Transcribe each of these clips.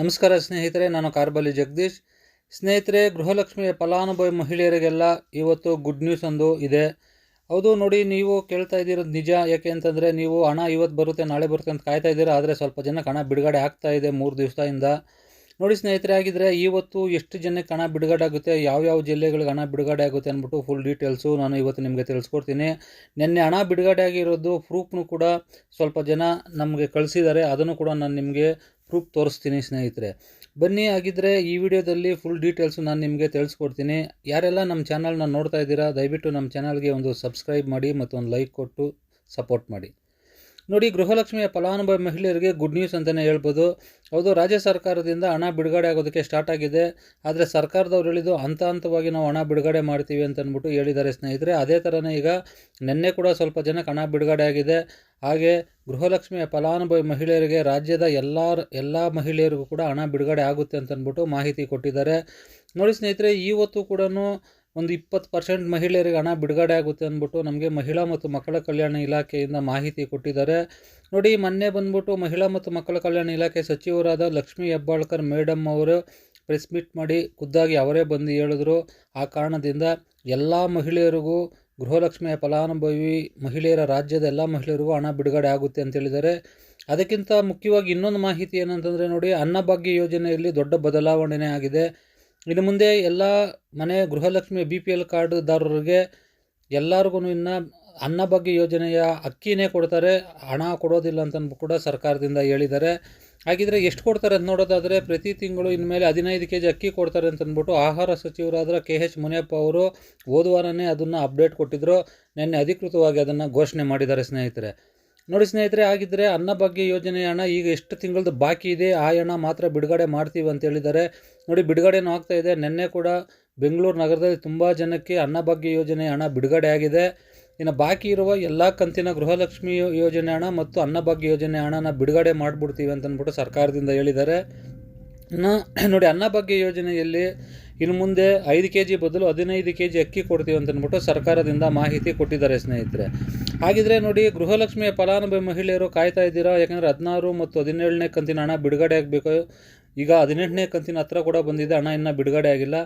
ನಮಸ್ಕಾರ ಸ್ನೇಹಿತರೆ, ನಾನು ಕಾರ್ಬಲಿ ಜಗದೀಶ್. ಸ್ನೇಹಿತರೆ, ಗೃಹಲಕ್ಷ್ಮಿಯ ಫಲಾನುಭವಿ ಮಹಿಳೆಯರಿಗೆಲ್ಲ ಇವತ್ತು ಗುಡ್ ನ್ಯೂಸ್ ಒಂದು ಇದೆ. ಹೌದು, ನೋಡಿ, ನೀವು ಕೇಳ್ತಾ ಇದ್ದೀರೋದು ನಿಜ. ಯಾಕೆ ಅಂತಂದರೆ, ನೀವು ಹಣ ಇವತ್ತು ಬರುತ್ತೆ, ನಾಳೆ ಬರುತ್ತೆ ಅಂತ ಕಾಯ್ತಾ ಇದ್ದೀರಾ? ಆದರೆ ಸ್ವಲ್ಪ ಜನಕ್ಕೆ ಹಣ ಬಿಡುಗಡೆ ಆಗ್ತಾ ಇದೆ ಮೂರು ದಿವಸದಿಂದ. ನೋಡಿ ಸ್ನೇಹಿತರೆ ಆಗಿದ್ದರೆ ಇವತ್ತು ಎಷ್ಟು ಜನಕ್ಕೆ ಹಣ ಬಿಡುಗಡೆ ಆಗುತ್ತೆ ಯಾವ್ಯಾವ ಜಿಲ್ಲೆಗಳಿಗೆ ಹಣ ಬಿಡುಗಡೆ ಆಗುತ್ತೆ ಅಂದ್ಬಿಟ್ಟು ಫುಲ್ ಡೀಟೇಲ್ಸು ನಾನು ಇವತ್ತು ನಿಮಗೆ ತಿಳಿಸ್ಕೊಡ್ತೀನಿ. ನಿನ್ನೆ ಹಣ ಬಿಡುಗಡೆ ಆಗಿರೋದು ಪ್ರೂಫ್ನು ಕೂಡ ಸ್ವಲ್ಪ ಜನ ನಮಗೆ ಕಳಿಸಿದ್ದಾರೆ. ಅದನ್ನು ಕೂಡ ನಾನು ನಿಮಗೆ ಪ್ರೂಫ್ ತೋರಿಸ್ತೀನಿ ಸ್ನೇಹಿತರೆ. ಬನ್ನಿ ಆಗಿದ್ದರೆ ಈ ವಿಡಿಯೋದಲ್ಲಿ ಫುಲ್ ಡೀಟೇಲ್ಸು ನಾನು ನಿಮಗೆ ತಿಳಿಸ್ಕೊಡ್ತೀನಿ. ಯಾರೆಲ್ಲ ನಮ್ಮ ಚಾನಲ್ನ ನೋಡ್ತಾ ಇದ್ದೀರಾ, ದಯವಿಟ್ಟು ನಮ್ಮ ಚಾನಲ್ಗೆ ಒಂದು ಸಬ್ಸ್ಕ್ರೈಬ್ ಮಾಡಿ ಮತ್ತು ಒಂದು ಲೈಕ್ ಕೊಟ್ಟು ಸಪೋರ್ಟ್ ಮಾಡಿ. ನೋಡಿ, ಗೃಹಲಕ್ಷ್ಮಿಯ ಫಲಾನುಭವಿ ಮಹಿಳೆಯರಿಗೆ ಗುಡ್ ನ್ಯೂಸ್ ಅಂತಲೇ ಹೇಳ್ಬೋದು. ಹೌದು, ರಾಜ್ಯ ಸರ್ಕಾರದಿಂದ ಹಣ ಬಿಡುಗಡೆ ಆಗೋದಕ್ಕೆ ಸ್ಟಾರ್ಟ್ ಆಗಿದೆ. ಆದರೆ ಸರ್ಕಾರದವ್ರು ಹೇಳಿದ್ದು ಹಂತ ಹಂತವಾಗಿ ನಾವು ಹಣ ಬಿಡುಗಡೆ ಮಾಡ್ತೀವಿ ಅಂತ ಅಂದ್ಬಿಟ್ಟು ಹೇಳಿದ್ದಾರೆ ಸ್ನೇಹಿತರೆ. ಅದೇ ಥರನೇ ಈಗ ನಿನ್ನೆ ಕೂಡ ಸ್ವಲ್ಪ ಜನಕ್ಕೆ ಹಣ ಬಿಡುಗಡೆ ಆಗಿದೆ. ಹಾಗೆ ಗೃಹಲಕ್ಷ್ಮಿಯ ಫಲಾನುಭವಿ ಮಹಿಳೆಯರಿಗೆ ರಾಜ್ಯದ ಎಲ್ಲ ಎಲ್ಲ ಮಹಿಳೆಯರಿಗೂ ಕೂಡ ಹಣ ಬಿಡುಗಡೆ ಆಗುತ್ತೆ ಅಂತಂದ್ಬಿಟ್ಟು ಮಾಹಿತಿ ಕೊಟ್ಟಿದ್ದಾರೆ. ನೋಡಿ ಸ್ನೇಹಿತರೆ ಇವತ್ತು ಕೂಡ ಒಂದು ಇಪ್ಪತ್ತು ಪರ್ಸೆಂಟ್ ಮಹಿಳೆಯರಿಗೆ ಹಣ ಬಿಡುಗಡೆ ಆಗುತ್ತೆ ಅಂದ್ಬಿಟ್ಟು ನಮಗೆ ಮಹಿಳಾ ಮತ್ತು ಮಕ್ಕಳ ಕಲ್ಯಾಣ ಇಲಾಖೆಯಿಂದ ಮಾಹಿತಿ ಕೊಟ್ಟಿದ್ದಾರೆ. ನೋಡಿ, ಮೊನ್ನೆ ಬಂದ್ಬಿಟ್ಟು ಮಹಿಳಾ ಮತ್ತು ಮಕ್ಕಳ ಕಲ್ಯಾಣ ಇಲಾಖೆ ಸಚಿವರಾದ ಲಕ್ಷ್ಮೀ ಹೆಬ್ಬಾಳ್ಕರ್ ಮೇಡಮ್ ಅವರು ಪ್ರೆಸ್ ಮೀಟ್ ಮಾಡಿ ಖುದ್ದಾಗಿ ಅವರೇ ಬಂದು ಹೇಳಿದ್ರು. ಆ ಕಾರಣದಿಂದ ಎಲ್ಲ ಮಹಿಳೆಯರಿಗೂ ಗೃಹಲಕ್ಷ್ಮಿಯ ಫಲಾನುಭವಿ ಮಹಿಳೆಯರ ರಾಜ್ಯದ ಎಲ್ಲ ಮಹಿಳೆಯರಿಗೂ ಹಣ ಬಿಡುಗಡೆ ಆಗುತ್ತೆ ಅಂತ ಹೇಳಿದ್ದಾರೆ. ಅದಕ್ಕಿಂತ ಮುಖ್ಯವಾಗಿ ಇನ್ನೊಂದು ಮಾಹಿತಿ ಏನಂತಂದರೆ ನೋಡಿ ಅನ್ನಭಾಗ್ಯ ಯೋಜನೆಯಲ್ಲಿ ದೊಡ್ಡ ಬದಲಾವಣೆ ಆಗಿದೆ. ಇನ್ನು ಮುಂದೆ ಎಲ್ಲ ಮನೆ ಗೃಹಲಕ್ಷ್ಮಿ ಬಿ ಪಿ ಎಲ್ ಕಾರ್ಡ್ದಾರರಿಗೆ ಎಲ್ಲರಿಗೂ ಇನ್ನು ಅನ್ನಭಾಗ್ಯ ಯೋಜನೆಯ ಅಕ್ಕಿನೇ ಕೊಡ್ತಾರೆ, ಹಣ ಕೊಡೋದಿಲ್ಲ ಅಂತಂದು ಕೂಡ ಸರ್ಕಾರದಿಂದ ಹೇಳಿದ್ದಾರೆ. ಹಾಗಿದ್ರೆ ಎಷ್ಟು ಕೊಡ್ತಾರೆ ಅಂತ ನೋಡೋದಾದರೆ ಪ್ರತಿ ತಿಂಗಳು ಇನ್ಮೇಲೆ ಹದಿನೈದು ಕೆ ಜಿ ಅಕ್ಕಿ ಕೊಡ್ತಾರೆ ಅಂತಂದ್ಬಿಟ್ಟು ಆಹಾರ ಸಚಿವರಾದ ಕೆ ಎಚ್ ಮುನಿಯಪ್ಪ ಅವರು ಹೋದ ವಾರನೇ ಅದನ್ನು ಅಪ್ಡೇಟ್ ಕೊಟ್ಟಿದ್ದರು ನಿನ್ನೆ ಅಧಿಕೃತವಾಗಿ ಅದನ್ನು ಘೋಷಣೆ ಮಾಡಿದ್ದಾರೆ ಸ್ನೇಹಿತರೆ. ನೋಡಿ ಸ್ನೇಹಿತರೆ ಆಗಿದ್ದರೆ ಅನ್ನಭಾಗ್ಯ ಯೋಜನೆ ಹಣ ಈಗ ಎಷ್ಟು ತಿಂಗಳದ್ದು ಬಾಕಿ ಇದೆ, ಆ ಹಣ ಮಾತ್ರ ಬಿಡುಗಡೆ ಮಾಡ್ತೀವಿ ಅಂತ ಹೇಳಿದ್ದಾರೆ. ನೋಡಿ, ಬಿಡುಗಡೆನೂ ಆಗ್ತಾ ಇದೆ. ನಿನ್ನೆ ಕೂಡ ಬೆಂಗಳೂರು ನಗರದಲ್ಲಿ ತುಂಬ ಜನಕ್ಕೆ ಅನ್ನಭಾಗ್ಯ ಯೋಜನೆ ಹಣ ಬಿಡುಗಡೆ ಆಗಿದೆ. ಇನ್ನು ಬಾಕಿ ಇರುವ ಎಲ್ಲ ಕಂತಿನ ಗೃಹಲಕ್ಷ್ಮಿ ಯೋಜನೆ ಹಣ ಮತ್ತು ಅನ್ನಭಾಗ್ಯ ಯೋಜನೆ ಹಣನ ಬಿಡುಗಡೆ ಮಾಡಿಬಿಡ್ತೀವಿ ಅಂತ ಅಂದ್ಬಿಟ್ಟು ಸರ್ಕಾರದಿಂದ ಹೇಳಿದ್ದಾರೆ. ಇನ್ನು ನೋಡಿ ಅನ್ನಭಾಗ್ಯ ಯೋಜನೆಯಲ್ಲಿ ಇನ್ನು ಮುಂದೆ ಐದು ಕೆ ಜಿ ಬದಲು ಹದಿನೈದು ಕೆ ಜಿ ಅಕ್ಕಿ ಕೊಡ್ತೀವಿ ಅಂತಂದ್ಬಿಟ್ಟು ಸರ್ಕಾರದಿಂದ ಮಾಹಿತಿ ಕೊಟ್ಟಿದ್ದಾರೆ ಸ್ನೇಹಿತರೆ. ಹಾಗಿದ್ರೆ ನೋಡಿ, ಗೃಹಲಕ್ಷ್ಮಿಯ ಫಲಾನುಭವಿ ಮಹಿಳೆಯರು ಕಾಯ್ತಾ ಇದ್ದೀರಾ? ಯಾಕಂದರೆ ಹದಿನಾರು ಮತ್ತು ಹದಿನೇಳನೇ ಕಂತಿನ ಹಣ ಬಿಡುಗಡೆ ಆಗಬೇಕು. ಈಗ ಹದಿನೆಂಟನೇ ಕಂತಿನ ಹತ್ರ ಕೂಡ ಬಂದಿದೆ, ಹಣ ಇನ್ನೂ ಬಿಡುಗಡೆ ಆಗಿಲ್ಲ.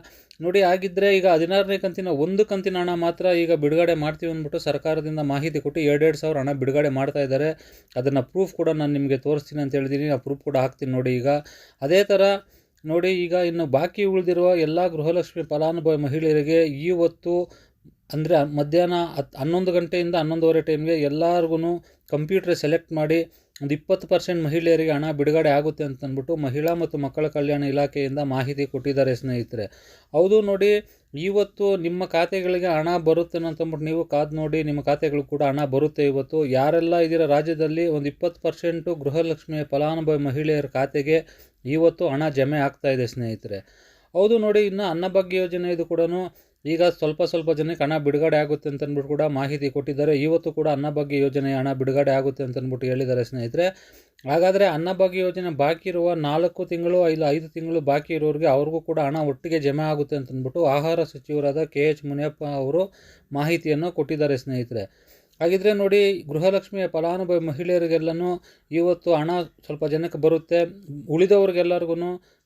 ನೋಡಿ ಆಗಿದ್ರೆ ಈಗ ಹದಿನಾರನೇ ಕಂತಿನ ಒಂದು ಕಂತಿನ ಹಣ ಮಾತ್ರ ಈಗ ಬಿಡುಗಡೆ ಮಾಡ್ತೀವಿ ಅಂದ್ಬಿಟ್ಟು ಸರ್ಕಾರದಿಂದ ಮಾಹಿತಿ ಕೊಟ್ಟು ಎರಡೆರಡು ಸಾವಿರ ಹಣ ಬಿಡುಗಡೆ ಮಾಡ್ತಾ ಇದ್ದಾರೆ. ಅದನ್ನು ಪ್ರೂಫ್ ಕೂಡ ನಾನು ನಿಮಗೆ ತೋರಿಸ್ತೀನಿ ಅಂತ ಹೇಳಿದ್ದೀನಿ ಆ ಪ್ರೂಫ್ ಕೂಡ ಹಾಕ್ತೀನಿ ನೋಡಿ ಈಗ. ಅದೇ ಥರ ನೋಡಿ, ಈಗ ಇನ್ನು ಬಾಕಿ ಉಳಿದಿರುವ ಎಲ್ಲ ಗೃಹಲಕ್ಷ್ಮಿ ಫಲಾನುಭವಿ ಮಹಿಳೆಯರಿಗೆ ಇವತ್ತು ಅಂದರೆ ಮಧ್ಯಾಹ್ನ ಹತ್ತು ಹನ್ನೊಂದು ಗಂಟೆಯಿಂದ ಹನ್ನೊಂದುವರೆ ಟೈಮ್ಗೆ ಎಲ್ಲರಿಗೂ ಕಂಪ್ಯೂಟ್ರ್ ಸೆಲೆಕ್ಟ್ ಮಾಡಿ ಒಂದು ಇಪ್ಪತ್ತು ಪರ್ಸೆಂಟ್ ಮಹಿಳೆಯರಿಗೆ ಹಣ ಬಿಡುಗಡೆ ಆಗುತ್ತೆ ಅಂತ ಅಂದ್ಬಿಟ್ಟು ಮಹಿಳಾ ಮತ್ತು ಮಕ್ಕಳ ಕಲ್ಯಾಣ ಇಲಾಖೆಯಿಂದ ಮಾಹಿತಿ ಕೊಟ್ಟಿದ್ದಾರೆ ಸ್ನೇಹಿತರೆ. ಹೌದು ನೋಡಿ, ಇವತ್ತು ನಿಮ್ಮ ಖಾತೆಗಳಿಗೆ ಹಣ ಬರುತ್ತೆ ಅಂತಂದ್ಬಿಟ್ಟು ನೀವು ಕಾದು ನೋಡಿ, ನಿಮ್ಮ ಖಾತೆಗಳು ಕೂಡ ಹಣ ಬರುತ್ತೆ ಇವತ್ತು. ಯಾರೆಲ್ಲ ಇದರ ರಾಜ್ಯದಲ್ಲಿ, ಒಂದು ಇಪ್ಪತ್ತು ಪರ್ಸೆಂಟು ಗೃಹಲಕ್ಷ್ಮಿಯ ಫಲಾನುಭವಿ ಮಹಿಳೆಯರ ಖಾತೆಗೆ ಇವತ್ತು ಹಣ ಜಮೆ ಆಗ್ತಾ ಇದೆ ಸ್ನೇಹಿತರೆ. ಹೌದು ನೋಡಿ, ಇನ್ನು ಅನ್ನಭಾಗ್ಯ ಯೋಜನೆ ಇದು ಕೂಡ ಈಗ ಸ್ವಲ್ಪ ಸ್ವಲ್ಪ ಜನಕ್ಕೆ ಹಣ ಬಿಡುಗಡೆ ಆಗುತ್ತೆ ಅಂತ ಅಂದ್ಬಿಟ್ಟು ಕೂಡ ಮಾಹಿತಿ ಕೊಟ್ಟಿದ್ದಾರೆ. ಇವತ್ತು ಕೂಡ ಅನ್ನಭಾಗ್ಯ ಯೋಜನೆ ಹಣ ಬಿಡುಗಡೆ ಆಗುತ್ತೆ ಅಂತ ಅಂದ್ಬಿಟ್ಟು ಹೇಳಿದ್ದಾರೆ ಸ್ನೇಹಿತರೆ. ಹಾಗಾದರೆ ಅನ್ನಭಾಗ್ಯ ಯೋಜನೆ ಬಾಕಿ ಇರುವ ನಾಲ್ಕು ತಿಂಗಳು ಇಲ್ಲ ಐದು ತಿಂಗಳು ಬಾಕಿ ಇರೋರಿಗೆ ಅವ್ರಿಗೂ ಕೂಡ ಹಣ ಒಟ್ಟಿಗೆ ಜಮೆ ಆಗುತ್ತೆ ಅಂತ ಅಂದ್ಬಿಟ್ಟು ಆಹಾರ ಸಚಿವರಾದ ಕೆ ಎಚ್ ಮುನಿಯಪ್ಪ ಅವರು ಮಾಹಿತಿಯನ್ನು ಕೊಟ್ಟಿದ್ದಾರೆ ಸ್ನೇಹಿತರೆ. ಹಾಗಿದ್ರೆ ನೋಡಿ, ಗೃಹಲಕ್ಷ್ಮಿಯ ಫಲಾನುಭವಿ ಮಹಿಳೆಯರಿಗೆಲ್ಲನೂ ಇವತ್ತು ಹಣ ಸ್ವಲ್ಪ ಜನಕ್ಕೆ ಬರುತ್ತೆ. ಉಳಿದವ್ರಿಗೆಲ್ಲರಿಗೂ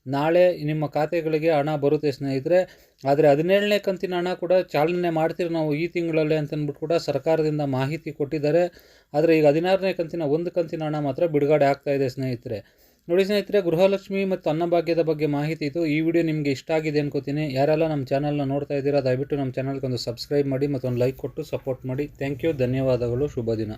ನಾಳೆ ನಿಮ್ಮ ಖಾತೆಗಳಿಗೆ ಹಣ ಬರುತ್ತೆ ಸ್ನೇಹಿತರೆ. ಆದರೆ ಹದಿನೇಳನೇ ಕಂತಿನ ಹಣ ಕೂಡ ಚಾಲನೆ ಮಾಡ್ತೀರಿ ನಾವು ಈ ತಿಂಗಳಲ್ಲೇ ಅಂತಂದ್ಬಿಟ್ಟು ಕೂಡ ಸರ್ಕಾರದಿಂದ ಮಾಹಿತಿ ಕೊಟ್ಟಿದ್ದಾರೆ. ಆದರೆ ಈಗ ಹದಿನಾರನೇ ಕಂತಿನ ಒಂದು ಕಂತಿನ ಹಣ ಮಾತ್ರ ಬಿಡುಗಡೆ ಆಗ್ತಾ ಇದೆ ಸ್ನೇಹಿತರೆ. ನೋಡಿ ಸ್ನೇಹಿತರೆ, ಗೃಹಲಕ್ಷ್ಮಿ ಮತ್ತು ಅನ್ನಭಾಗ್ಯದ ಬಗ್ಗೆ ಮಾಹಿತಿ ಇತ್ತು. ಈ ವಿಡಿಯೋ ನಿಮಗೆ ಇಷ್ಟ ಆಗಿದೆ ಅನ್ಕೋತೀನಿ. ಯಾರೆಲ್ಲ ನಮ್ಮ ಚಾನಲ್ನ ನೋಡ್ತಾ ಇದ್ದೀರಾ, ದಯವಿಟ್ಟು ನಮ್ಮ ಚಾನಲ್ಗೆ ಒಂದು ಸಬ್ಸ್ಕ್ರೈಬ್ ಮಾಡಿ ಮತ್ತೊಂದು ಲೈಕ್ ಕೊಟ್ಟು ಸಪೋರ್ಟ್ ಮಾಡಿ. ಥ್ಯಾಂಕ್ ಯು ಧನ್ಯವಾದಗಳು. ಶುಭ ದಿನ.